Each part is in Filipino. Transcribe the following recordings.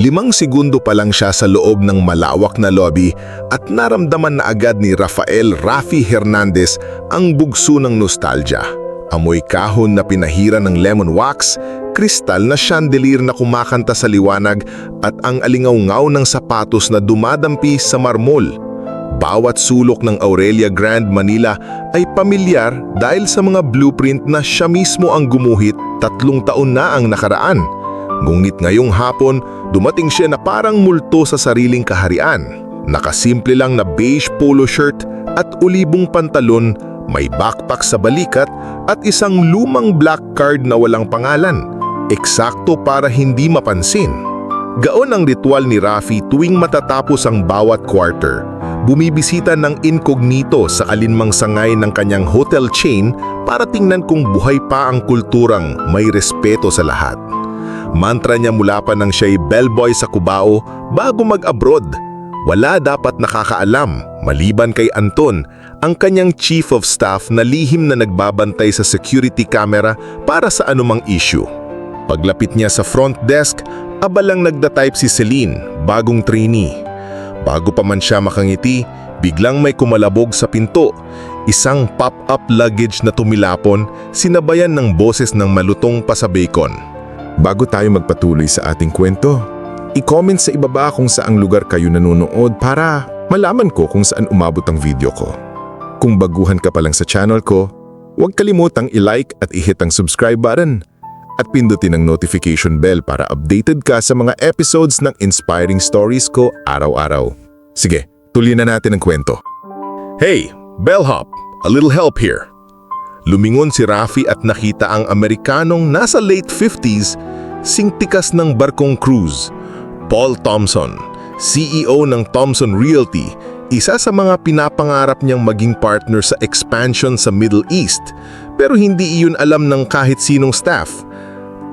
Limang segundo pa lang siya sa loob ng malawak na lobby at naramdaman na agad ni Rafael Rafi Hernandez ang bugso ng nostalgia. Amoy kahon na pinahira ng lemon wax, kristal na chandelier na kumakanta sa liwanag at ang alingaw-ngaw ng sapatos na dumadampi sa marmol. Bawat sulok ng Aurelia Grand Manila ay pamilyar dahil sa mga blueprint na siya mismo ang gumuhit tatlong taon na ang nakaraan. Ngunit ngayong hapon, dumating siya na parang multo sa sariling kaharian. Nakasimple lang na beige polo shirt at ulibong pantalon, may backpack sa balikat at isang lumang black card na walang pangalan. Eksakto para hindi mapansin. Gaon ang ritual ni Rafi tuwing matatapos ang bawat quarter. Bumibisita ng incognito sa alinmang sangay ng kanyang hotel chain para tingnan kung buhay pa ang kulturang may respeto sa lahat. Mantra niya mula pa nang siya'y bellboy sa Cubao bago mag-abroad. Wala dapat nakakaalam, maliban kay Anton, ang kanyang chief of staff na lihim na nagbabantay sa security camera para sa anumang issue. Paglapit niya sa front desk, abalang nagda-type si Celine, bagong trainee. Bago pa man siya makangiti, biglang may kumalabog sa pinto. Isang pop-up luggage na tumilapon, sinabayan ng boses ng malutong pa sa bacon. Bago tayo magpatuloy sa ating kwento, i-comment sa ibaba kung saang lugar kayo nanonood para malaman ko kung saan umabot ang video ko. Kung baguhan ka pa lang sa channel ko, huwag kalimutang i-like at i-hit ang subscribe button at pindutin ang notification bell para updated ka sa mga episodes ng inspiring stories ko araw-araw. Sige, tuloy na natin ang kwento. Hey, bellhop, a little help here. Lumingon si Rafi at nakita ang Amerikanong nasa late 50s, singtikas ng barkong cruise. Paul Thompson, CEO ng Thompson Realty, isa sa mga pinapangarap niyang maging partner sa expansion sa Middle East, pero hindi iyon alam ng kahit sinong staff.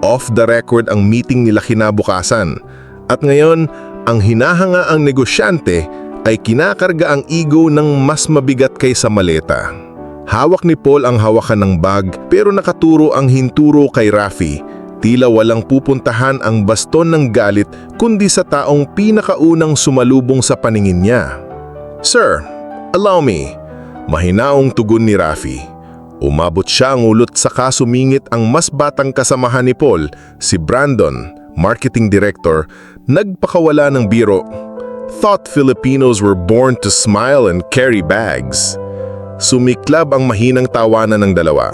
Off the record ang meeting nila kinabukasan. At ngayon, ang hinahanga ang negosyante ay kinakarga ang ego ng mas mabigat kaysa maleta. Hawak ni Paul ang hawakan ng bag pero nakaturo ang hinturo kay Rafi. Tila walang pupuntahan ang baston ng galit kundi sa taong pinakaunang sumalubong sa paningin niya. Sir, allow me. Mahinaong tugon ni Rafi. Umabot siya ang ulot saka sumingit ang mas batang kasamahan ni Paul, si Brandon, marketing director, nagpakawala ng biro. Thought Filipinos were born to smile and carry bags. Sumiklab ang mahinang tawanan ng dalawa.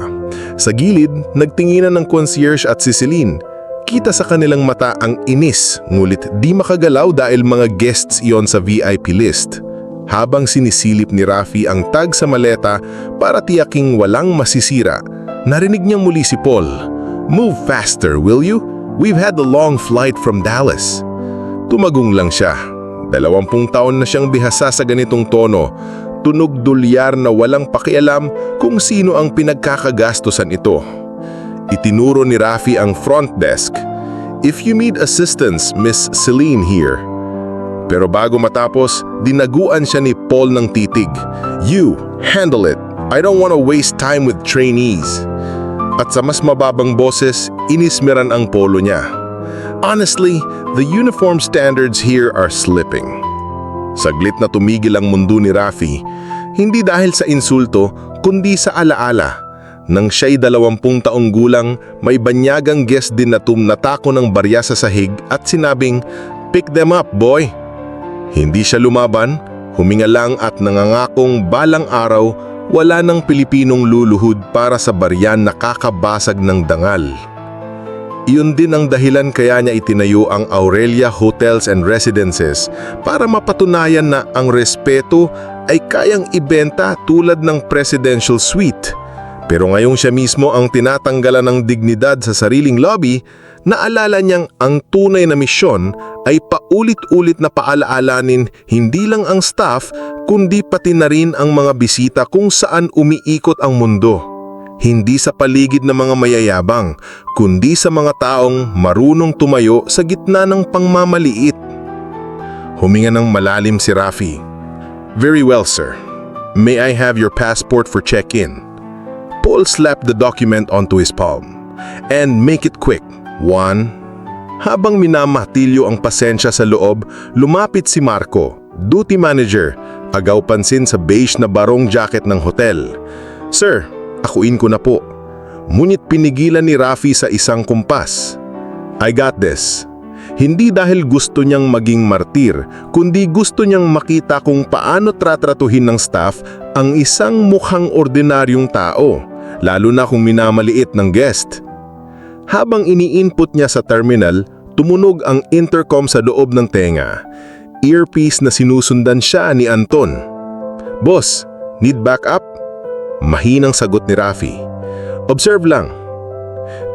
Sa gilid, nagtinginan ng concierge at si Celine. Kita sa kanilang mata ang inis, ngulit di makagalaw dahil mga guests iyon sa VIP list. Habang sinisilip ni Rafi ang tag sa maleta para tiyaking walang masisira, narinig niyang muli si Paul. Move faster, will you? We've had a long flight from Dallas. Tumagong lang siya. Dalawampung taon na siyang bihasa sa ganitong tono. Tunog dolyar na walang pakialam kung sino ang pinagkakagastusan ito. Itinuro ni Rafi ang front desk. If you need assistance, Miss Celine here. Pero bago matapos, dinaguan siya ni Paul ng titig. You, handle it. I don't want to waste time with trainees. At sa mas mababang boses, inismeran ang polo niya. Honestly, the uniform standards here are slipping. Saglit na tumigil ang mundo ni Rafi, hindi dahil sa insulto, kundi sa alaala. Nang siya'y dalawampung taong gulang, may banyagang guest din na tumnatako ng barya sa sahig at sinabing, Pick them up, boy! Hindi siya lumaban, huminga lang at nangangakong balang araw wala ng Pilipinong luluhod para sa baryan na kakabasag ng dangal. Iyon din ang dahilan kaya niya itinayo ang Aurelia Hotels and Residences para mapatunayan na ang respeto ay kayang ibenta tulad ng presidential suite. Pero ngayong siya mismo ang tinatanggalan ng dignidad sa sariling lobby, naalala niyang ang tunay na misyon ay paulit-ulit na paalaalanin hindi lang ang staff kundi pati na rin ang mga bisita kung saan umiikot ang mundo. Hindi sa paligid ng mga mayayabang, kundi sa mga taong marunong tumayo sa gitna ng pangmamaliit. Huminga ng malalim si Rafi. Very well, sir. May I have your passport for check-in? Paul slapped the document onto his palm. And make it quick. One, Habang minamatilyo ang pasensya sa loob, lumapit si Marco, duty manager, agaw pansin sa beige na barong jacket ng hotel. Sir, akuin ko na po. Ngunit pinigilan ni Rafi sa isang kumpas. I got this. Hindi dahil gusto niyang maging martir, kundi gusto niyang makita kung paano tratratuhin ng staff ang isang mukhang ordinaryong tao, lalo na kung minamaliit ng guest. Habang ini-input niya sa terminal, tumunog ang intercom sa loob ng tenga. Earpiece na sinusundan siya ni Anton. Boss, need backup? Mahinang sagot ni Rafi. Observe lang.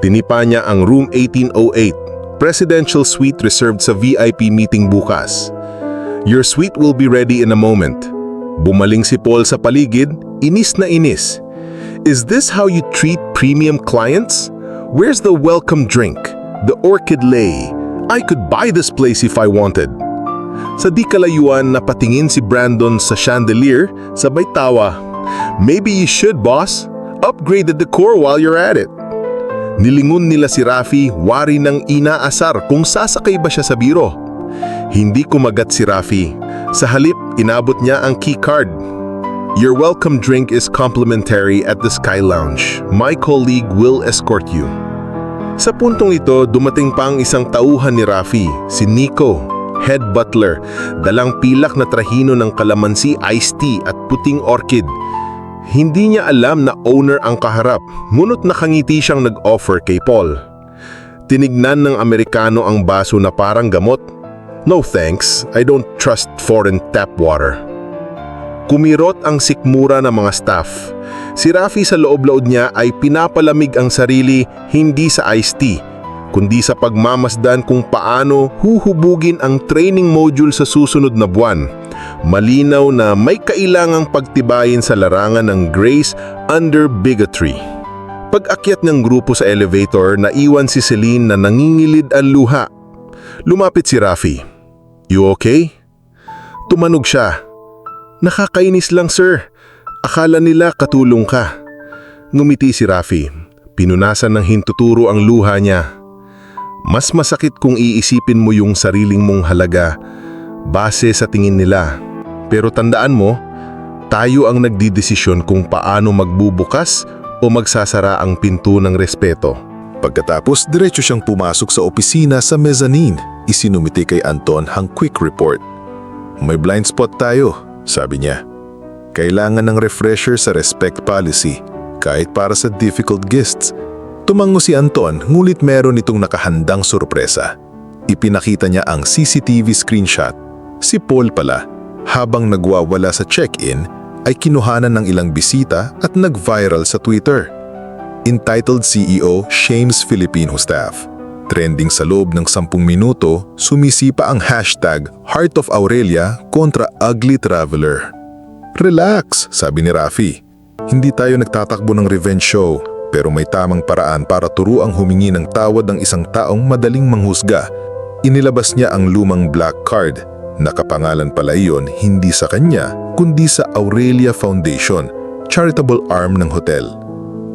Tinipa niya ang room 1808, presidential suite reserved sa VIP meeting bukas. Your suite will be ready in a moment. Bumaling si Paul sa paligid, inis na inis. Is this how you treat premium clients? Where's the welcome drink? The orchid lay? I could buy this place if I wanted. Sa di kalayuan napatingin si Brandon sa chandelier, sabay tawa. Maybe you should, boss. Upgrade the decor while you're at it. Nilingon nila si Rafi, wari ng inaasar kung sasakay ba siya sa biro. Hindi kumagat si Rafi. Sa halip, inabot niya ang key card. Your welcome drink is complimentary at the Sky Lounge. My colleague will escort you. Sa puntong ito, dumating pa ang isang tauhan ni Rafi, si Nico, head butler, dalang pilak na trahino ng kalamansi iced tea at puting orchid. Hindi niya alam na owner ang kaharap, ngunit nakangiti siyang nag-offer kay Paul. Tinignan ng Amerikano ang baso na parang gamot. No thanks, I don't trust foreign tap water. Kumirot ang sikmura ng mga staff. Si Rafi sa loob-laod niya ay pinapalamig ang sarili hindi sa iced tea, kundi sa pagmamasdan kung paano huhubugin ang training module sa susunod na buwan. Malinaw na may kailangang pagtibayin sa larangan ng grace under bigotry. Pag-akyat ng grupo sa elevator, naiwan si Celine na nangingilid ang luha. Lumapit si Rafi. You okay? Tumanog siya. Nakakainis lang sir. Akala nila katulong ka. Ngumiti si Rafi. Pinunasan ng hintuturo ang luha niya. Mas masakit kung iisipin mo yung sariling mong halaga base sa tingin nila. Pero tandaan mo, tayo ang nagdidesisyon kung paano magbubukas o magsasara ang pinto ng respeto. Pagkatapos, diretso siyang pumasok sa opisina sa mezzanine. Isinumiti kay Anton ang quick report. May blind spot tayo, sabi niya. Kailangan ng refresher sa respect policy, kahit para sa difficult guests. Tumango si Anton, ngulit meron itong nakahandang sorpresa. Ipinakita niya ang CCTV screenshot. Si Paul pala, habang nagwawala sa check-in, ay kinuhanan ng ilang bisita at nag-viral sa Twitter. Entitled CEO Shames Filipino Staff. Trending sa loob ng 10 minuto, sumisipa ang hashtag Heart of Aurelia kontra Ugly Traveler. Relax, sabi ni Rafi. Hindi tayo nagtatakbo ng revenge show, pero may tamang paraan para turuang humingi ng tawad ng isang taong madaling manghusga. Inilabas niya ang lumang black card. Nakapangalan pala iyon hindi sa kanya, kundi sa Aurelia Foundation, charitable arm ng hotel.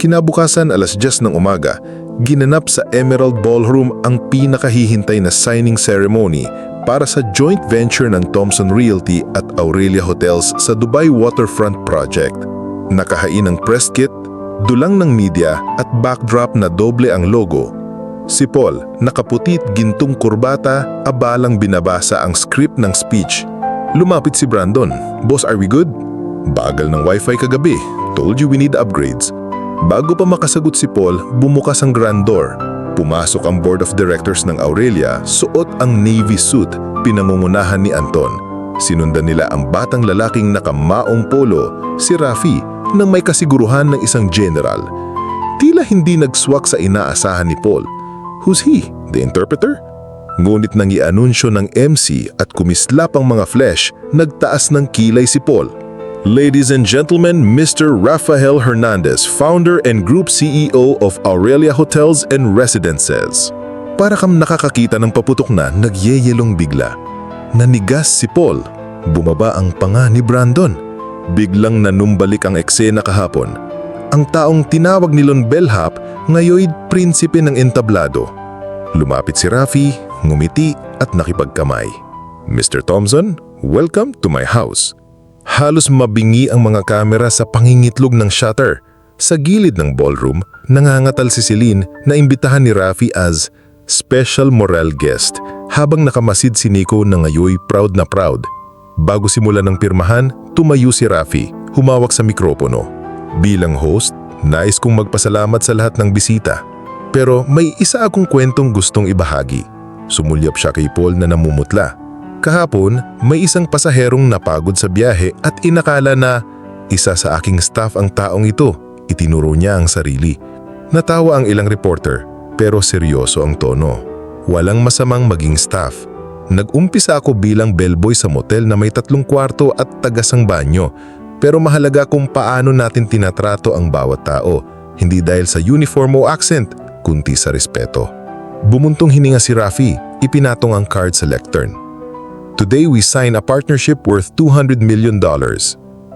Kinabukasan alas 10 ng umaga, ginanap sa Emerald Ballroom ang pinakahihintay na signing ceremony para sa joint venture ng Thompson Realty at Aurelia Hotels sa Dubai Waterfront Project. Nakahain ng press kit, dulang ng media at backdrop na doble ang logo. Si Paul, nakaputit gintong kurbata, abalang binabasa ang script ng speech. Lumapit si Brandon, Boss, are we good? Bagal ng wifi kagabi. Told you we need upgrades. Bago pa makasagot si Paul, bumukas ang grand door. Pumasok ang board of directors ng Aurelia, suot ang navy suit, pinangungunahan ni Anton. Sinundan nila ang batang lalaking nakamaong polo, si Rafi, nang may kasiguruhan ng isang general. Tila hindi nagswak sa inaasahan ni Paul. Who's he? The interpreter? Ngunit nang i-anunsyo ng MC at kumislap ang mga flesh, nagtaas ng kilay si Paul. Ladies and gentlemen, Mr. Rafael Hernandez, founder and group CEO of Aurelia Hotels and Residences. Para kam nakakakita ng paputok na nagyeyelong bigla. Nanigas si Paul. Bumaba ang panga ni Brandon. Biglang nanumbalik ang eksena kahapon. Ang taong tinawag ni Lon Bellhop ngayoy prinsipe ng entablado. Lumapit si Rafi, ngumiti at nakipagkamay. Mr. Thompson, welcome to my house. Halos mabingi ang mga kamera sa pangingitlog ng shutter. Sa gilid ng ballroom, nangangatal si Celine na imbitahan ni Rafi as special moral guest habang nakamasid si Nico na ngayoy proud na proud. Bago simula ng pirmahan, tumayo si Rafi, humawak sa mikropono. Bilang host, nais kong magpasalamat sa lahat ng bisita. Pero may isa akong kwentong gustong ibahagi. Sumulyap siya kay Paul na namumutla. Kahapon, may isang pasaherong napagod sa biyahe at inakala na isa sa aking staff ang taong ito. Itinuro niya ang sarili. Natawa ang ilang reporter, pero seryoso ang tono. Walang masamang maging staff. Nag-umpisa ako bilang bellboy sa motel na may tatlong kwarto at tagasang banyo. Pero mahalaga kung paano natin tinatrato ang bawat tao. Hindi dahil sa uniform o accent, kundi sa respeto. Bumuntong hininga si Rafi, ipinatong ang card sa lectern. Today we sign a partnership worth $200 million.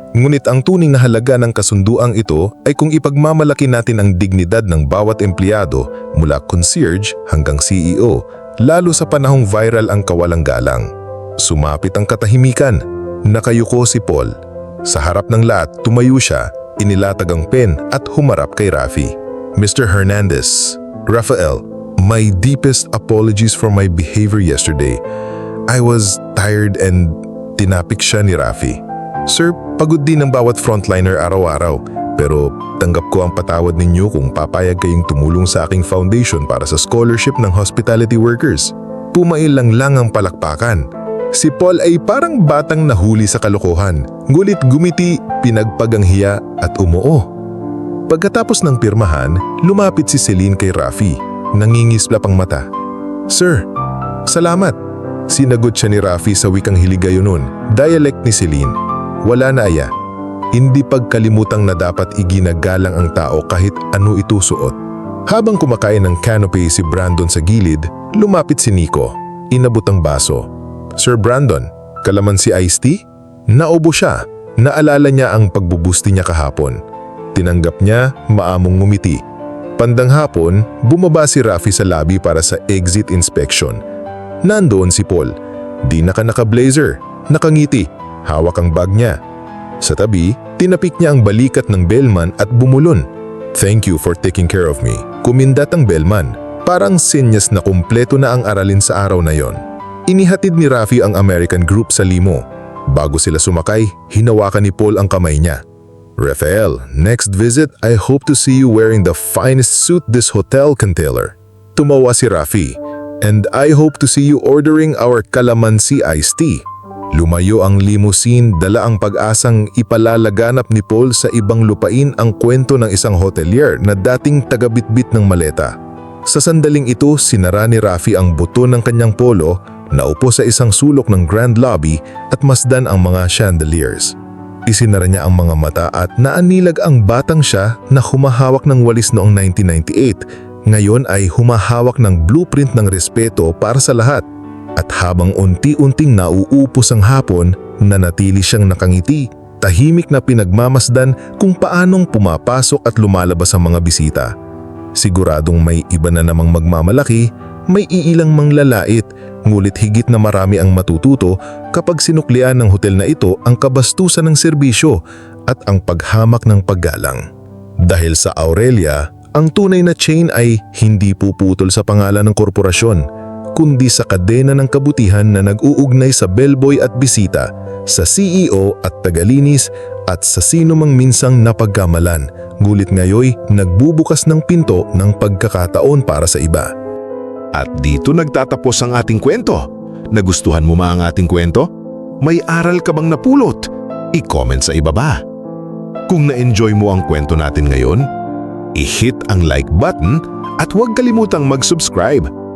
Ngunit ang tuning na halaga ng kasunduang ito ay kung ipagmamalaki natin ang dignidad ng bawat empleyado mula concierge hanggang CEO, lalo sa panahong viral ang kawalang galang. Sumapit ang katahimikan. Nakayuko si Paul. Sa harap ng lahat, tumayo siya, inilatag ang pen at humarap kay Rafi. Mr. Hernandez, Rafael, my deepest apologies for my behavior yesterday. I was tired and tinapik siya ni Rafi. Sir, pagod din ang bawat frontliner araw-araw. Pero tanggap ko ang patawad ninyo kung papayag kayong tumulong sa aking foundation para sa scholarship ng hospitality workers. Pumailang lang ang palakpakan. Si Paul ay parang batang nahuli sa kalokohan. Ngulit gumiti, pinagpag ang hiya at umuo. Pagkatapos ng pirmahan, lumapit si Celine kay Rafi. Nangingislap ang mata. Sir, salamat. Sinagot siya ni Rafi sa wikang Hiligayo noon, dialect ni Celine. Wala na aya. Hindi pagkalimutang na dapat iginagalang ang tao kahit ano ito suot. Habang kumakain ng canopy si Brandon sa gilid, lumapit si Nico. Inabot ang baso. Sir Brandon, kalamansi iced tea? Naubo siya. Naalala niya ang pagbubusti niya kahapon. Tinanggap niya, maamong ngumiti. Pandang hapon, bumaba si Rafi sa lobby para sa exit inspection. Nandoon si Paul. Di naka naka-blazer, nakangiti, hawak ang bag niya. Sa tabi, tinapik niya ang balikat ng bellman at bumulon. Thank you for taking care of me. Kumindat ang bellman. Parang sinyas na kumpleto na ang aralin sa araw na yon. Inihatid ni Rafi ang American group sa limo. Bago sila sumakay, hinawakan ni Paul ang kamay niya. Rafael, next visit, I hope to see you wearing the finest suit this hotel can tailor. Tumawa si Rafi. And I hope to see you ordering our calamansi iced tea. Lumayo ang limousine, dala ang pag-asang ipalalaganap ni Paul sa ibang lupain ang kwento ng isang hotelier na dating tagabitbit ng maleta. Sa sandaling ito, sinara ni Rafi ang buto ng kanyang polo, naupo sa isang sulok ng grand lobby at masdan ang mga chandeliers. Isinara niya ang mga mata at naanilag ang batang siya na humahawak ng walis noong 1998 ngayon ay humahawak ng blueprint ng respeto para sa lahat. At habang unti-unting nauupos ang hapon, nanatili siyang nakangiti, tahimik na pinagmamasdan kung paanong pumapasok at lumalabas ang mga bisita. Siguradong may iba na namang magmamalaki, may iilang manglalait, ngulit higit na marami ang matututo kapag sinuklian ng hotel na ito ang kabastusan ng serbisyo at ang paghamak ng paggalang. Dahil sa Aurelia, ang tunay na chain ay hindi puputol sa pangalan ng korporasyon, kundi sa kadena ng kabutihan na nag-uugnay sa bellboy at bisita, sa CEO at tagalinis at sa sino mang minsang napagkamalan, ngulit ngayoy nagbubukas ng pinto ng pagkakataon para sa iba. At dito nagtatapos ang ating kwento. Nagustuhan mo ba ang ating kwento? May aral ka bang napulot? I-comment sa ibaba. Kung na-enjoy mo ang kwento natin ngayon, i-hit ang like button at huwag kalimutang mag-subscribe.